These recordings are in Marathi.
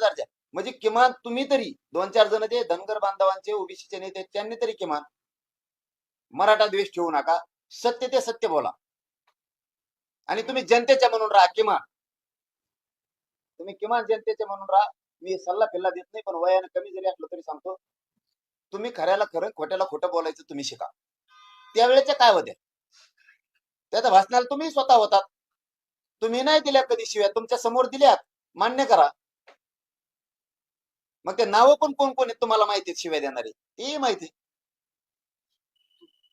दर्जा म्हणजे किमान तुम्ही तरी दोन चार जण ते धनगर बांधवांचे ओबीसीचे नेते त्यांनी तरी किमान मराठा द्वेष ठेवू नका. सत्य ते सत्य बोला. आणि तुम्ही जनतेच्या म्हणून राहा किमान. तुम्ही किमान जनतेचे म्हणून राहा. मी सल्ला फिल्ला देत नाही पण वयानं कमी जरी असलं तरी सांगतो. तुम्ही खऱ्याला खरं खोट्याला खोटं बोलायचं तुम्ही शिका. त्यावेळेच्या काय होत्या त्या भाषणाला तुम्ही स्वतः होतात. तुम्ही नाही दिल्या कधी शिव्या तुमच्यासमोर दिल्यात. मान्य करा. मग ते नावं पण कोण कोण आहेत तुम्हाला माहिती आहेत शिव्या देणारे? ते माहिती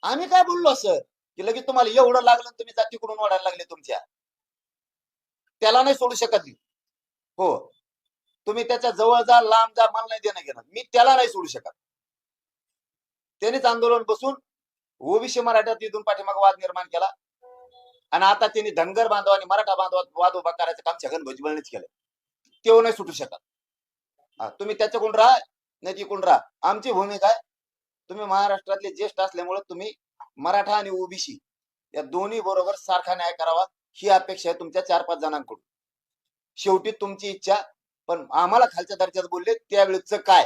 आम्ही काय बोललो सर की लगेच तुम्हाला एवढं लागलं तुम्ही जातीकडून वाढायला लागले तुमच्या? त्याला नाही सोडू शकत मी. हो. तुम्ही त्याच्याजवळ जा लांब जा मला नाही देणं घेणं मी त्याला नाही सोडू शकत. त्यानेच आंदोलन बसून ओबीसी मराठ्यात इथून पाठीमाग वाद निर्माण केला. आणि आता त्यांनी धनगर बांधव आणि मराठा बांधवात वाद उभा करायचं काम छगन भुजबळनेच केलं तेव्हा नाही सुटू शकत. तुम्ही त्याच्याकडून राहा नाही तिकडून राहा. आमची भूमिका आहे तुम्ही महाराष्ट्रातले ज्येष्ठ असल्यामुळे तुम्ही मराठा आणि ओबीसी या दोन्ही बरोबर सारखा न्याय करावा ही अपेक्षा आहे तुमच्या चार पाच जणांकडून. शेवटी तुमची इच्छा पण आम्हाला खालच्या दर्जात बोलले त्यावेळेच काय?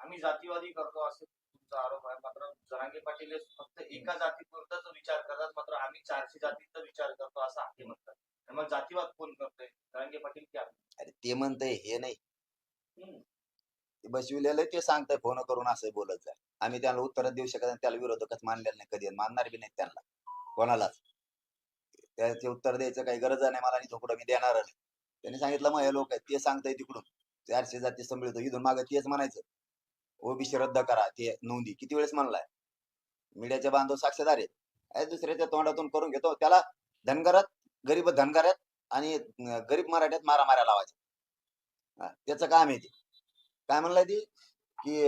आम्ही जातीवादी करतो असे तुमचा आरोप आहे. मात्र जरांगे पाटील फक्त एका जातीपुरताच विचार करतात मात्र आम्ही चारशे जातीचा विचार करतो असं आहे म्हणतात. मग जातीवाद कोण करतोय? पाटील की आम्ही? अरे ते म्हणतंय हे नाही. हम्म. ते बसविलेलं ते सांगतंय फोन करून असं बोलत जा. आम्ही त्याला उत्तर देऊ शकत नाही त्याला विरोधकच मानलेलं नाही कधी आणि मानणार बी नाही त्यांना. कोणालाच. त्याचे उत्तर द्यायचं काही गरज नाही मला आणि थोडं मी देणार नाही. त्यांनी सांगितलं मग हे लोक आहेत ते सांगताय तिकडून. चारशे जाती संभळतो इथून मागं तेच म्हणायचं. ओबीसी रद्द करा ते नोंदी. किती वेळेस म्हणलाय? मीडियाचे बांधव साक्षीदार आहेत. आहे दुसऱ्याच्या तोंडातून करून घेतो. त्याला धनगरात गरीब धनगरात आणि गरीब मराठ्यात मारा मारा लावायचं त्याचं काम आहे ते. काय म्हणलंय ती? की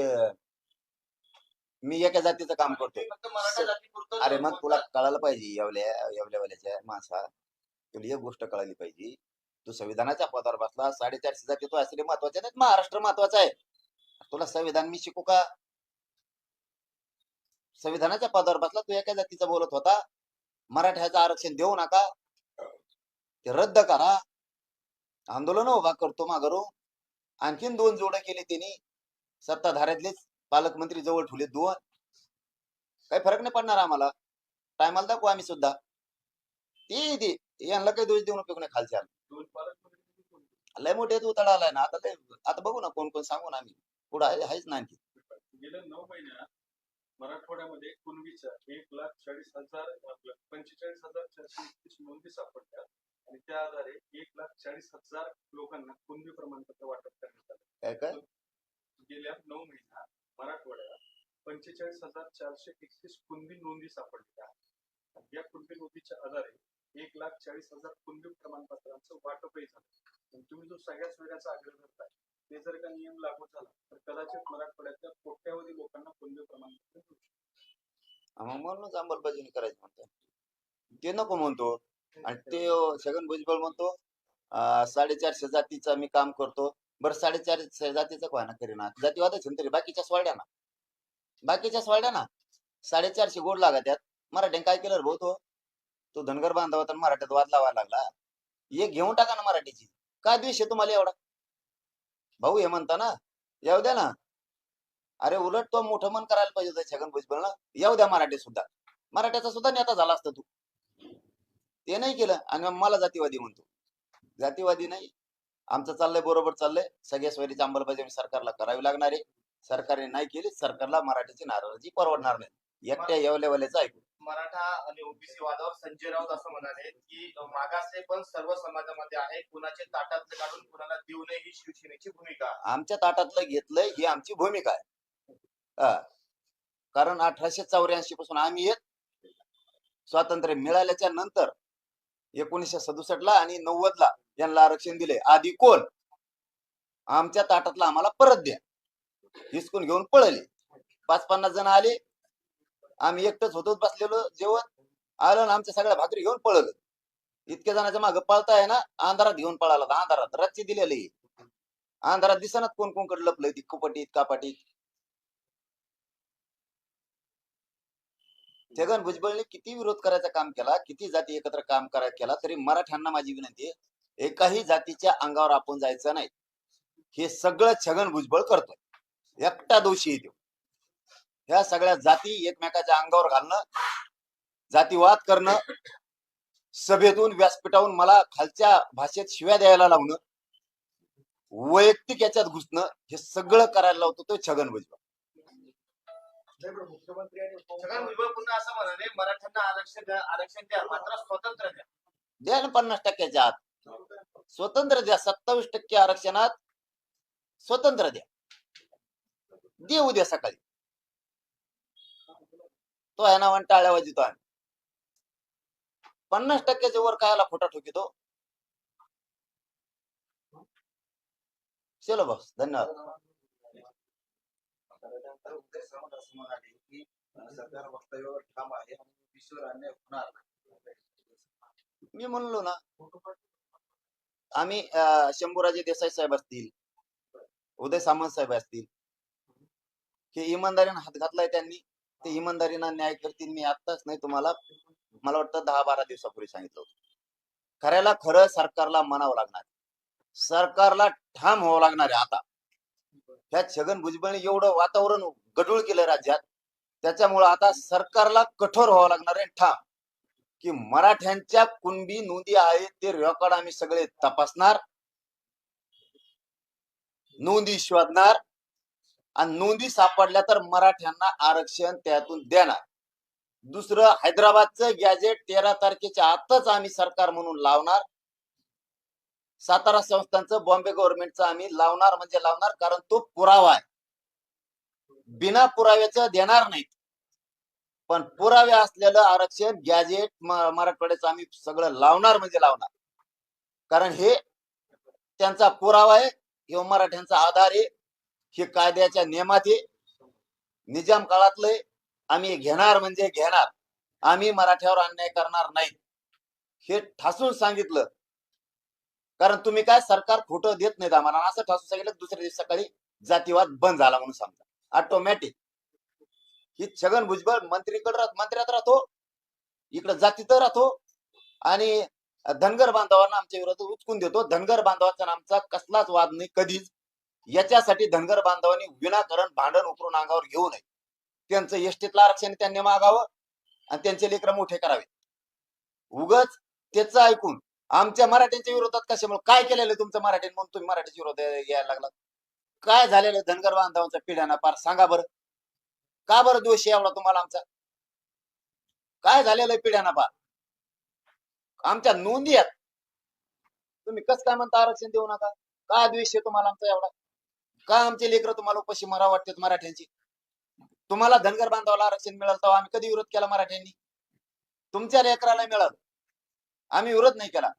मी एका जातीचं काम करतोय. अरे मग तुला कळायला पाहिजे येवल्या येवल्यावाल्याच्या माणसा. तुला एक गोष्ट कळाली पाहिजे. तू संविधानाच्या पदावर बसला साडेचारशे जाती तो असले महत्त्वाचे नाहीत. महाराष्ट्र महत्त्वाचा आहे. तुला संविधान मी शिकू का? संविधानाच्या पदावर बसला तू एका जातीचा बोलत होता. मराठ्याचं आरक्षण देऊ नका. ते रद्द करा. आंदोलन उभा करतो माघारो आणखीन दोन जोड केले त्यांनी. सत्ताधाऱ्यातलेच पालकमंत्री जवळ ठेवले दोन. काही फरक नाही पडणार आम्हाला. टायमाला दाखवू आम्ही सुद्धा. ते ते यांना काही दोष देऊन उपयोग नाही खालच्या. लय मोठे उताळा आलाय ना. आता ते आता बघू ना कोण कोण सांगू ना आम्ही. पुढे आहेच ना आणखी. गेल्या नऊ महिन्यात मराठवाड्यामध्ये कुणबीच्या एक लाख चाळीस हजार पंचेचाळीस हजार चारशे नोंदी सापडल्या. आणि त्या आधारे एक लाख चाळीस हजार लोकांना कुणबी प्रमाणपत्र वाटप करण्यात आलं. काय काय? गेल्या नऊ महिन्यात मराठवाड्यात पंचेचाळीस हजार चारशे एकतीस कुणबी नोंदी सापडल्या आहेत. या कुणबी नोंदीच्या आधारे एक लाख चाळीस हजार कुणबी प्रमाणपत्रांचं वाटपही झालं. तुम्ही जो सगळ्या सुविधांचा आग्रह करताय ते जर का नियम लागू झाला तर कदाचित मराठवाड्यातल्या कोट्यावधी लोकांना कुणबी प्रमाणपत्र मिळू शकतं. म्हणूनच अंमलबजावणी करायची म्हणतो. ते नको म्हणतो. आणि ते छगन भुजबळ म्हणतो साडेचारशे जातीचा मी काम करतो. बरं साडेचारशे जातीचं कोणा करीना? जातीवाद असेल तरी बाकीच्या सोडल्या ना. बाकीच्या सोडल्या ना. साडेचारशे गोड लागा त्यात मराठ्याने काय केलं भाऊ तो? तो धनगर बांधव होता मराठ्यात वाद लावायला लागला. एक घेऊन टाका ना मराठीची. काय द्वेष आहे तुम्हाला एवढा? भाऊ हे म्हणता ना येऊ द्या ना. अरे उलट तो मोठं मन करायला पाहिजे होतं छगन भुजबळ ना येऊ द्या मराठी सुद्धा. मराठ्याचा सुद्धा नेता झाला असता तू. ते नाही केलं आणि मग मला जातीवादी म्हणतो. जातीवादी नाही. आमचं चाललंय बरोबर चाललंय. सगळ्या सोयरीची अंमलबजावणी सरकारला करावी लागणार आहे. सरकारने नाही केली सरकारला मराठीची नाराजी परवडणार नाही. एकट्या येवलेवाल्याचं ऐकू मराठा आणि ओबीसी वादावर संजय राऊत असं म्हणाले की मागासले पण सर्व समाजामध्ये आहे. कुणाचे ताटातले काढून कुणाला देऊ नये ही शिवसेनेची भूमिका. आमच्या ताटातलं घेतलंय ही आमची भूमिका आहे. कारण अठराशे चौऱ्याऐंशी पासून आम्ही येत स्वातंत्र्य मिळाल्याच्या नंतर एकोणीसशे सदुसष्ट ला आणि नव्वद ला यांना आरक्षण दिले आधी कोण? आमच्या ताटातला आम्हाला परत द्या. हिसकून घेऊन पळले. पाच पन्नास जण आले. आम्ही एकटंच होतोच बसलेलो जेवण. आलं आणि आमच्या सगळ्या भाकरी घेऊन पळलं. इतक्या जणांच्या मागे पळताय ना अंधारात घेऊन पळाला अंधारात रातची दिलेली. अंधारात दिसनात कोण कोणकडे लपलंय ती कुपटीत कापाटीत. छगन भुजबळने किती विरोध करायचं काम केला किती जाती एकत्र काम करायला केला तरी मराठ्यांना माझी विनंती आहे एकाही जातीच्या अंगावर आपण जायचं नाही. हे सगळं छगन भुजबळ करतोय. एकटा दोषी येतो ह्या सगळ्या जाती एकमेकाच्या अंगावर घालणं जातीवाद करणं सभेतून व्यासपीठावून मला खालच्या भाषेत शिव्या द्यायला लावणं वैयक्तिक याच्यात घुसणं हे सगळं करायला लावतो तो छगन भुजबळ. मुख्यमंत्री आणि छगन भुजबळ पुन्हा असं म्हणाले मराठ्यांना आरक्षण द्या आरक्षण द्या मात्र स्वतंत्र द्या. द्या ना पन्नास टक्क्याच्या आत. स्वतंत्र द्या सत्तावीस टक्के आरक्षणात स्वतंत्र द्या. दे उद्या सकाळी. तो आहे ना टाळ्या वाजतो आम्ही पन्नास टक्क्याच्या वर कायला खोटा ठोकितो? चलो बस धन्यवाद. उदय असं म्हणाले की सरकार वक्तव्यावर ठाम आहे आणि अन्याय होणार. मी म्हणलो ना आम्ही शंभूराजे देसाई साहेब असतील उदय सामंत साहेब असतील हे इमानदारीनं हात घातलाय त्यांनी ते इमानदारीनं न्याय करतील मी आत्ताच नाही तुम्हाला मला वाटतं दहा बारा दिवसापूर्वी सांगितलं होतं. खऱ्याला खरं सरकारला म्हणावं लागणार. सरकारला ठाम व्हावं लागणार आहे आता. ह्या छगन भुजबळने एवढं वातावरण गडूळ केलं राज्यात त्याच्यामुळं आता सरकारला कठोर व्हावं लागणार आहे. ठाम की मराठ्यांच्या कुणबी नोंदी आहेत ते रेकॉर्ड आम्ही सगळे तपासणार नोंदी शोधणार आणि नोंदी सापडल्या तर मराठ्यांना आरक्षण त्यातून देणार. दुसरं हैदराबादचं गॅजेट तेरा तारखेच्या आताच आम्ही सरकार म्हणून लावणार. सातारा संस्थांचं बॉम्बे गव्हर्नमेंटचं आम्ही लावणार म्हणजे लावणार कारण तो पुरावा आहे. बिना पुराव्याचं देणार नाहीत. पण पुरावे असलेलं आरक्षण गॅजेट मराठवाड्याचं आम्ही सगळं लावणार म्हणजे लावणार. कारण हे त्यांचा पुरावा आहे किंवा मराठ्यांचा आधार आहे हे कायद्याच्या नियमात आहे. निजाम काळातले आम्ही घेणार म्हणजे घेणार. आम्ही मराठ्यावर अन्याय करणार नाही. हे ठासून सांगितलं. कारण तुम्ही काय सरकार खोटं देत नाहीत आम्हाला. असं ठासून सांगितलं दुसऱ्या दिवस सकाळी जातीवाद बंद झाला म्हणून सांगता ऑटोमॅटिक ही छगन भुजबळ मंत्रीकडे राहत मंत्र्यात राहतो. इकडे जातीत राहतो. आणि धनगर बांधवांना आमच्या विरोधात उचकून देतो. धनगर बांधवांचा आमचा कसलाच वाद नाही कधीच. याच्यासाठी धनगर बांधवांनी विनाकारण भांडण उकरून अंगावर घेऊ नये. त्यांचं एसटीतलं आरक्षण त्यांनी मागावं आणि त्यांचे लेकर मोठे करावे. उगच त्याच ऐकून आमच्या मराठ्यांच्या विरोधात कशामुळे? काय केलेलं तुमचं मराठी म्हणून तुम्ही मराठीच्या विरोध यायला लागला काय झालेलं धनगर बांधवांचा पिढ्याना पार? सांगा बरं. का बरं दोष आहे एवढा तुम्हाला आमचा? काय झालेलं आहे पिढ्याना पार? आमच्या नोंदी आहेत. तुम्ही कस काय म्हणता आरक्षण देऊ नका? काय द्वेष आहे तुम्हाला आमचा एवढा? का आमचे लेकर तुम्हाला उपाशी मरा वाटतात मराठ्यांची? तुम्हाला धनगर बांधवाला आरक्षण मिळालं तेव्हा आम्ही कधी विरोध केला मराठ्यांनी? तुमच्या लेकराला मिळालं. आम्ही विरोध नाही केला.